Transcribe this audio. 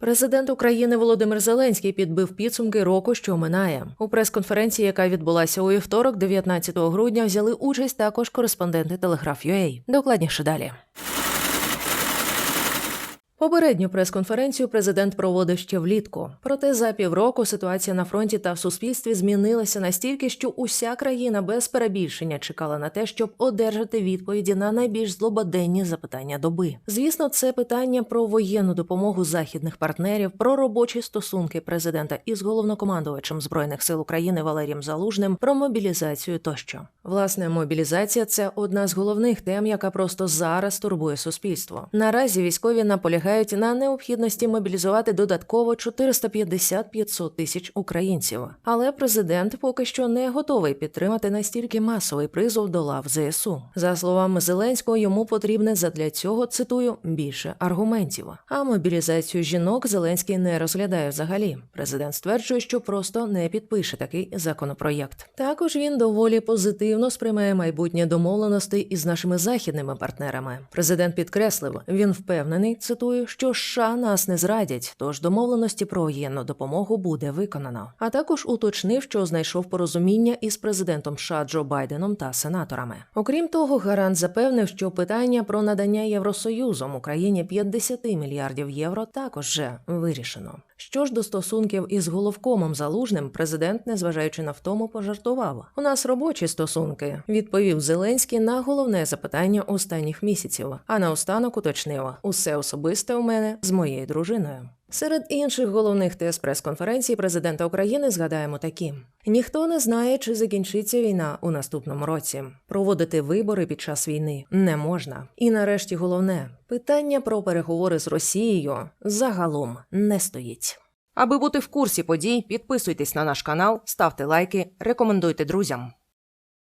Президент України Володимир Зеленський підбив підсумки року, що минає. У прес-конференції, яка відбулася у вівторок, 19 грудня, взяли участь також кореспонденти Телеграф.UA. Докладніше далі. Попередню прес-конференцію президент проводив ще влітку. Проте за півроку ситуація на фронті та в суспільстві змінилася настільки, що уся країна без перебільшення чекала на те, щоб одержати відповіді на найбільш злободенні запитання доби. Звісно, це питання про воєнну допомогу західних партнерів, про робочі стосунки президента із головнокомандувачем збройних сил України Валерієм Залужним, про мобілізацію тощо. Власне, мобілізація це одна з головних тем, яка просто зараз турбує суспільство. Наразі військові наполягають на необхідності мобілізувати додатково 450-500 тисяч українців. Але президент поки що не готовий підтримати настільки масовий призов до лав ЗСУ. За словами Зеленського, йому потрібне задля цього цитую більше аргументів. А мобілізацію жінок Зеленський не розглядає взагалі. Президент стверджує, що просто не підпише такий законопроєкт. Також він доволі позитивно сприймає майбутнє домовленостей із нашими західними партнерами. Президент підкреслив, він впевнений, цитую, що США нас не зрадять, тож домовленості про воєнну допомогу буде виконано. А також уточнив, що знайшов порозуміння із президентом США Джо Байденом та сенаторами. Окрім того, гарант запевнив, що питання про надання Євросоюзом Україні 50 мільярдів євро також вже вирішено. Що ж до стосунків із головкомом залужним, президент, незважаючи на втому, пожартував. У нас робочі стосунки, відповів Зеленський на головне запитання останніх місяців. А наостанок уточнив усе особисте у мене з моєю дружиною. Серед інших головних тез прес-конференції президента України згадаємо такі: ніхто не знає, чи закінчиться війна у наступному році. Проводити вибори під час війни не можна. І нарешті головне питання про переговори з Росією загалом не стоїть. Аби бути в курсі подій, підписуйтесь на наш канал, ставте лайки, рекомендуйте друзям.